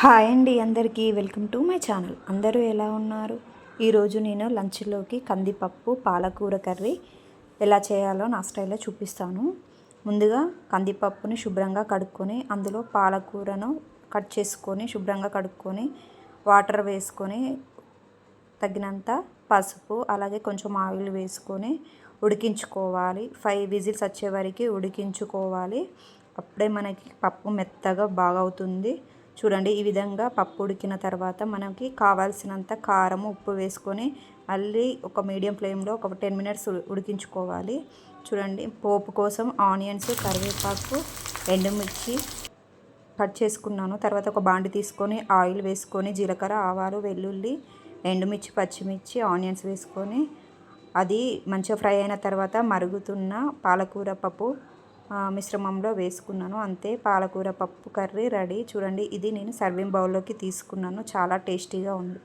Hi అండి అందరికీ. Welcome to my channel. అందరూ ఎలా ఉన్నారు? ఈరోజు నేను లంచ్లోకి కందిపప్పు పాలకూర కర్రీ ఎలా చేయాలో నా స్టైల్లో చూపిస్తాను. ముందుగా కందిపప్పుని శుభ్రంగా కడుక్కొని అందులో పాలకూరను కట్ చేసుకొని శుభ్రంగా కడుక్కొని వాటర్ వేసుకొని తగినంత పసుపు అలాగే కొంచెం ఆయిల్ వేసుకొని ఉడికించుకోవాలి. ఫైవ్ విజిల్స్ వచ్చే వరకు ఉడికించుకోవాలి. అప్పుడే మనకి పప్పు మెత్తగా బాగా అవుతుంది చూడండి ఈ విధంగా పప్పు ఉడికిన తర్వాత మనకి కావాల్సినంత కారం ఉప్పు వేసుకొని మళ్ళీ ఒక మీడియం ఫ్లేమ్లో ఒక టెన్ మినిట్స్ ఉడికించుకోవాలి. చూడండి పోపు కోసం ఆనియన్స్ కరివేపాకు ఎండుమిర్చి కట్ చేసుకున్నాను. తర్వాత ఒక బాండి తీసుకొని ఆయిల్ వేసుకొని జీలకర్ర ఆవాలు వెల్లుల్లి ఎండుమిర్చి పచ్చిమిర్చి ఆనియన్స్ వేసుకొని అది మంచిగా ఫ్రై అయిన తర్వాత మరుగుతున్న పాలకూర పప్పు మిశ్రమంలో వేసుకున్నాను. అంతే పాలకూర పప్పు కర్రీ రెడీ. చూడండి ఇది నేను సర్వింగ్ బౌల్లోకి తీసుకున్నాను. చాలా టేస్టీగా ఉంది.